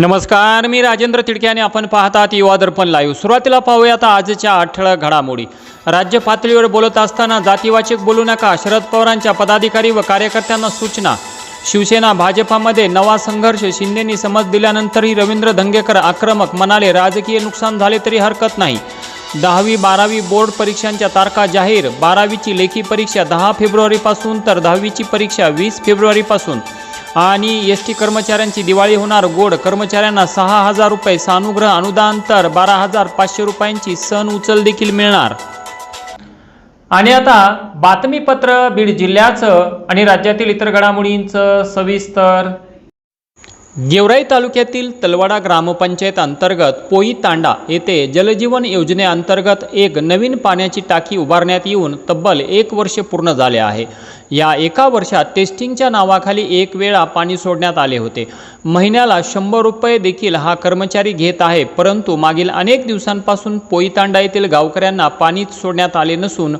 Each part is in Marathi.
नमस्कार मी राजेंद्र तिडके आणि आपण पाहतात युवा दर्पण लाईव्ह सुरुवातीला पाहूया आता आजच्या ठळक घडामोडी. राज्य पातळीवर बोलत असताना जातीवाचक बोलू नका शरद पवारांच्या पदाधिकारी व कार्यकर्त्यांना सूचना. शिवसेना भाजपामध्ये नवा संघर्ष शिंदेनी समज दिल्यानंतरही रवींद्र धंगेकर आक्रमक म्हणाले राजकीय नुकसान झाले तरी हरकत नाही. दहावी बारावी बोर्ड परीक्षांच्या तारखा जाहीर बारावीची लेखी परीक्षा दहा फेब्रुवारीपासून तर दहावीची परीक्षा वीस फेब्रुवारीपासून. आणि एस टी कर्मचाऱ्यांची दिवाळी होणार गोड. कर्मचाऱ्यांना सहा हजार रुपये सानुग्रह अनुदान तर बारा हजार पाचशे रुपयांची सण उचल देखील मिळणार. आणि आता बातमीपत्र बीड जिल्ह्याचं आणि राज्यातील इतर घडामोडींचं सविस्तर. गेवराई तालुक्यातील तलवाडा ग्रामपंचायत अंतर्गत पोई तांडा येथे जलजीवन योजनेअंतर्गत एक नवीन पाण्याची टाकी उभारण्यात येऊन तब्बल एक वर्ष पूर्ण झाले आहे. या एका वर्षात टेस्टिंगच्या नावाखाली एक वेळा पाणी सोडण्यात आले होते. महिन्याला शंभर रुपये देखील हा कर्मचारी घेत आहे परंतु मागील अनेक दिवसांपासून पोईतांडा येथील गावकऱ्यांना पाणीच सोडण्यात आले नसून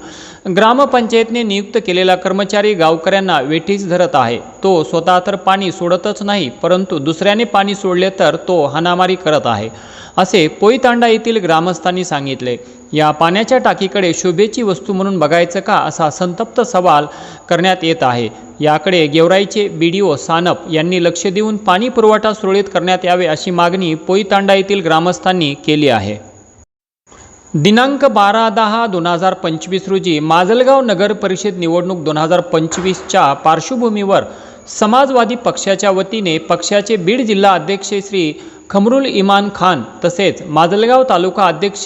ग्रामपंचायतने नियुक्त केलेला कर्मचारी गावकऱ्यांना वेठीस धरत आहे. तो स्वतः तर पाणी सोडतच नाही परंतु दुसऱ्याने पाणी सोडले तर तो हाणामारी करत आहे असे पोईतांडा येथील ग्रामस्थांनी सांगितले. या पाण्याच्या टाकीकडे शोभेची वस्तू म्हणून बघायचं का असा संतप्त सवाल करण्यात येत आहे. याकडे गेवराईचे बी डी ओ सानप यांनी लक्ष देऊन पाणी पुरवठा सुरळीत करण्यात यावे अशी मागणी पोईतांडा येथील ग्रामस्थांनी केली आहे. दिनांक बारा दहा दोन हजार पंचवीस रोजी माजलगाव नगर परिषद निवडणूक दोन हजार पंचवीसच्या पार्श्वभूमीवर समाजवादी पक्षाच्या वतीने पक्षाचे बीड जिल्हा अध्यक्ष श्री खमरुल इमान खान तसेच माजलगाव तालुका अध्यक्ष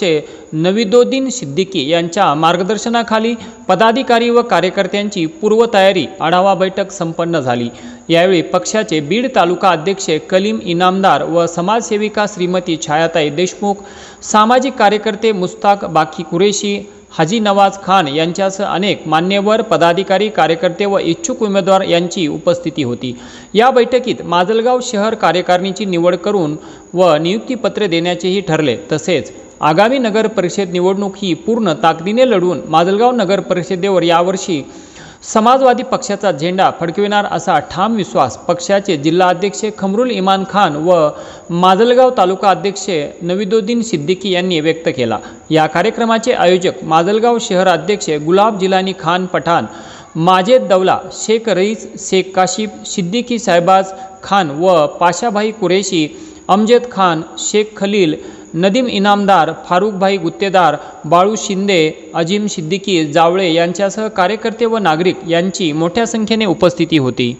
नविदोद्दीन सिद्दीकी यांच्या मार्गदर्शनाखाली पदाधिकारी व कार्यकर्त्यांची पूर्वतयारी आढावा बैठक संपन्न झाली. यावेळी पक्षाचे बीड तालुका अध्यक्ष कलीम इनामदार व समाजसेविका श्रीमती छायाताई देशमुख सामाजिक कार्यकर्ते मुस्ताक बाकी कुरेशी हाजी नवाज खान यांच्यासह अनेक मान्यवर पदाधिकारी कार्यकर्ते व इच्छुक उमेदवार यांची उपस्थिती होती. या बैठकीत माजलगाव शहर कार्यकारिणीची निवड करून व नियुक्तीपत्रे देण्याचेही ठरले. तसेच आगामी नगर परिषद निवडणूक ही पूर्ण ताकदीने लढवून माजलगाव नगर परिषदेवर यावर्षी समाजवादी पक्षाचा झेंडा फडकविणार असा ठाम विश्वास पक्षाचे जिल्हा अध्यक्ष खमरुल इमान खान व माजलगाव तालुका अध्यक्ष नविदुद्दीन सिद्दीकी यांनी व्यक्त केला. या कार्यक्रमाचे आयोजक माजलगाव शहर अध्यक्ष गुलाब जिलानी खान पठाण माजेद दौला शेख रईस शेख काशिफ सिद्दीकी साहेबाज खान व पाशाभाई कुरेशी अमजद खान शेख खलील नदीम इनामदार फारुखभाई गुत्तेदार बाळू शिंदे अजिम सिद्दीकी जावळे यांच्यासह कार्यकर्ते व नागरिक यांची मोठ्या संख्येने उपस्थिती होती.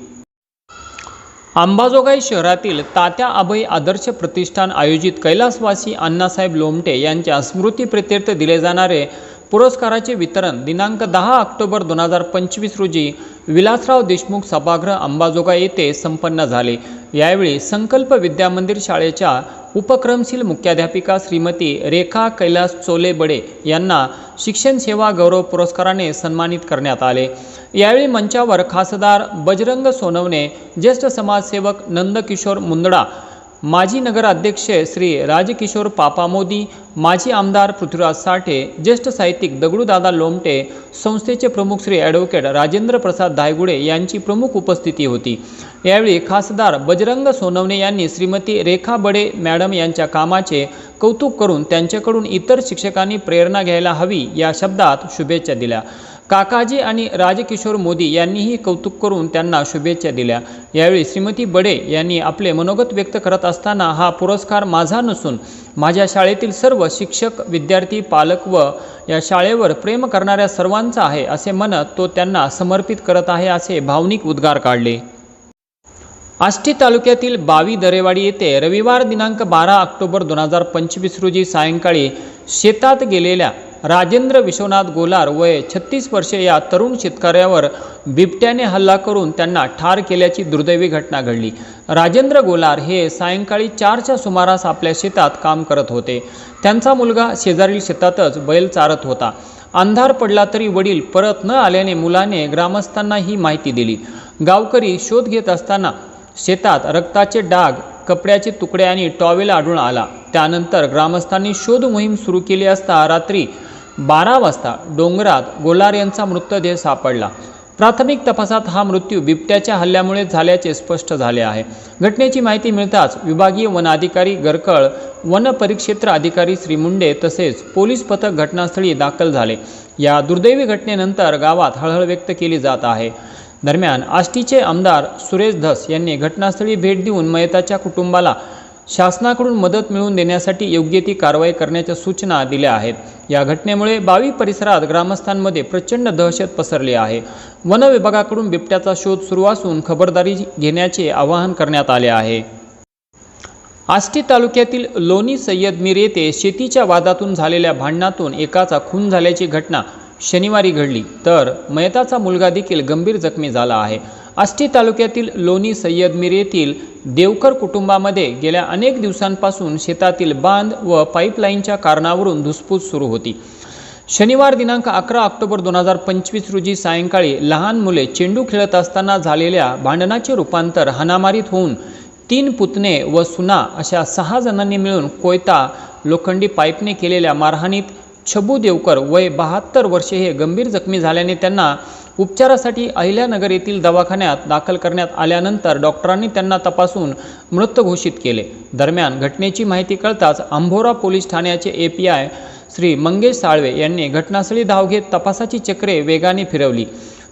अंबाजोगाई शहरातील तात्या अभय आदर्श प्रतिष्ठान आयोजित कैलासवासी अण्णासाहेब लोमटे यांच्या स्मृतीप्रित्यर्थ दिले जाणारे पुरस्काराचे वितरण दिनांक दहा ऑक्टोबर दोन हजार पंचवीस रोजी विलासराव देशमुख सभागृह अंबाजोगाई येथे संपन्न झाले. यावेळी संकल्प विद्यामंदिर शाळेच्या उपक्रमशील मुख्याध्यापिका श्रीमती रेखा कैलास चोले बडे यांना शिक्षण सेवा गौरव पुरस्काराने सन्मानित करण्यात आले. यावेळी मंचावर खासदार बजरंग सोनवणे ज्येष्ठ समाजसेवक नंदकिशोर मुंदडा माजी नगराध्यक्ष श्री राजकिशोर पापा मोदी माजी आमदार पृथ्वीराज साठे ज्येष्ठ साहित्यिक दगडूदादा लोमटे संस्थेचे प्रमुख श्री ॲडव्होकेट राजेंद्र प्रसाद धायगुडे यांची प्रमुख उपस्थिती होती. यावेळी खासदार बजरंग सोनवणे यांनी श्रीमती रेखा बडे मॅडम यांच्या कामाचे कौतुक करून त्यांच्याकडून इतर शिक्षकांनी प्रेरणा घ्यायला हवी या शब्दात शुभेच्छा दिल्या. काकाजी आणि राजकिशोर मोदी यांनीही कौतुक करून त्यांना शुभेच्छा दिल्या. यावेळी श्रीमती बडे यांनी आपले मनोगत व्यक्त करत असताना हा पुरस्कार माझा नसून माझ्या शाळेतील सर्व शिक्षक विद्यार्थी पालक व या शाळेवर प्रेम करणाऱ्या सर्वांचा आहे असे म्हणत तो त्यांना समर्पित करत आहे असे भावनिक उद्गार काढले. आष्टी तालुक्यातील बावी दरेवाडी येथे रविवार दिनांक बारा ऑक्टोबर दोन हजार पंचवीस रोजी सायंकाळी शेतात गेलेल्या राजेंद्र विश्वनाथ गोलार वय छत्तीस वर्षे या तरुण शेतकऱ्यावर बिबट्याने हल्ला करून त्यांना ठार केल्याची दुर्दैवी घटना घडली. राजेंद्र गोलार हे सायंकाळी चारच्या सुमारास आपल्या शेतात काम करत होते. त्यांचा मुलगा शेजारील शेतातच बैल चारत होता. अंधार पडला तरी वडील परत न आल्याने मुलाने ग्रामस्थांना ही माहिती दिली. गावकरी शोध घेत असताना शेतात रक्ताचे डाग कपड्याचे तुकडे आणि टॉवेल आढळून आला. त्यानंतर ग्रामस्थांनी शोध मोहीम सुरू केली असता रात्री बारा वाजता डोंगरात गोलार यांचा मृतदेह सापडला. प्राथमिक तपासात हा मृत्यू बिबट्याच्या हल्ल्यामुळे झाल्याचे स्पष्ट झाले आहे. घटनेची माहिती मिळताच विभागीय वन अधिकारी गरकळ वन परिक्षेत्र अधिकारी श्री मुंडे तसेच पोलीस पथक घटनास्थळी दाखल झाले. या दुर्दैवी घटनेनंतर गावात हळहळ व्यक्त केली जात आहे. दरम्यान आष्टीचे आमदार सुरेश धस यांनी घटनास्थळी भेट देऊन मयताच्या कुटुंबाला शासनाकडून मदत मिळवून देण्यासाठी योग्य ती कारवाई करण्याच्या सूचना दिल्या आहेत. या घटनेमुळे बावी परिसरात ग्रामस्थांमध्ये प्रचंड दहशत पसरली आहे. वन विभागाकडून बिबट्याचा शोध सुरू असून खबरदारी घेण्याचे आवाहन करण्यात आले आहे. आष्टी तालुक्यातील लोणी सय्यद मीर येथे शेतीच्या वादातून झालेल्या भांडणातून एकाचा खून झाल्याची घटना शनिवारी घडली. तर मयताचा मुलगा देखील गंभीर जखमी झाला आहे. आष्टी तालुक्यातील लोणी सय्यदमीर येथील देवकर कुटुंबामध्ये गेल्या अनेक दिवसांपासून शेतातील बांध व पाईपलाईनच्या कारणावरून धुसफूस सुरू होती. शनिवार दिनांक अकरा ऑक्टोबर दोन हजार पंचवीस रोजी सायंकाळी लहान मुले चेंडू खेळत असताना झालेल्या भांडणाचे रूपांतर हानामारीत होऊन तीन पुतणे व सुना अशा सहा जणांनी मिळून कोयता लोखंडी पाईपने केलेल्या मारहाणीत छबू देवकर वय बहात्तर वर्षे हे गंभीर जखमी झाल्याने त्यांना उपचारासाठी अहिल्यानगर येथील दवाखान्यात दाखल करण्यात आल्यानंतर डॉक्टरांनी त्यांना तपासून मृत घोषित केले. दरम्यान घटनेची माहिती कळताच आंभोरा पोलीस ठाण्याचे A P I Shri Mangesh Salve यांनी घटनास्थळी धाव घेत तपासाची चक्रे वेगाने फिरवली.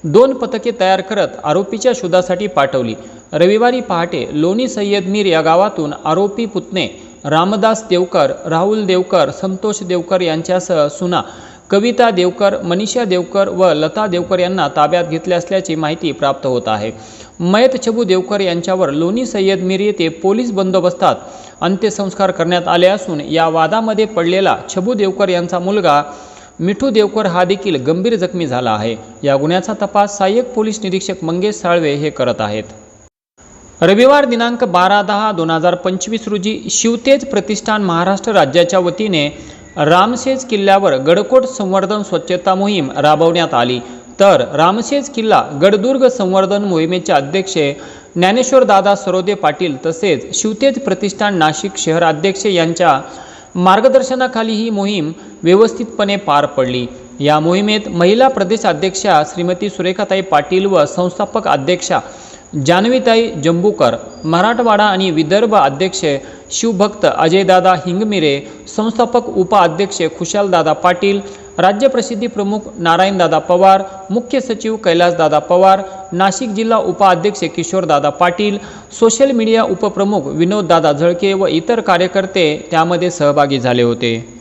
दोन पथके तयार करत आरोपीच्या शोधासाठी पाठवली. रविवारी पहाटे लोणी सय्यद मीर या गावातून आरोपी पुतणे रामदास देवकर राहुल देवकर संतोष देवकर यांच्यासह सुना कविता देवकर मनीषा देवकर व लता देवकर यांना ताब्यात घेतले असल्याची माहिती प्राप्त होत आहे. मयत छबू देवकर यांच्यावर लोणी सय्यद मीर येथे पोलीस बंदोबस्तात अंत्यसंस्कार करण्यात आले असून या वादामध्ये पडलेला छबू देवकर यांचा मुलगा मिठू देवकर हा देखील गंभीर जखमी झाला आहे. या गुन्ह्याचा तपास सहाय्यक पोलीस निरीक्षक मंगेश साळवे हे करत आहेत. रविवार दिनांक बारा दहा दोन हजार पंचवीस रोजी शिवतेज प्रतिष्ठान महाराष्ट्र राज्याच्या वतीने रामशेज किल्ल्यावर गडकोट संवर्धन स्वच्छता मोहीम राबवण्यात आली. तर रामशेज किल्ला गडदुर्ग संवर्धन मोहिमेचे अध्यक्ष ज्ञानेश्वर दादा सरोदे पाटील तसेच शिवतेज प्रतिष्ठान नाशिक शहर अध्यक्ष यांच्या मार्गदर्शनाखाली ही मोहीम व्यवस्थितपणे पार पडली. या मोहिमेत महिला प्रदेश अध्यक्षा श्रीमती सुरेखाताई पाटील व संस्थापक अध्यक्षा जान्हवीताई जंबूकर मराठवाडा आणि विदर्भ अध्यक्ष शिवभक्त अजयदादा हिंगमिरे संस्थापक उपाध्यक्ष खुशालदादा पाटील राज्य प्रसिद्धी प्रमुख नारायणदादा पवार मुख्य सचिव कैलासदादा पवार नाशिक जिल्हा उपाध्यक्ष किशोरदादा पाटील सोशल मीडिया उपप्रमुख विनोददादा झळके व इतर कार्यकर्ते त्यामध्ये सहभागी झाले होते.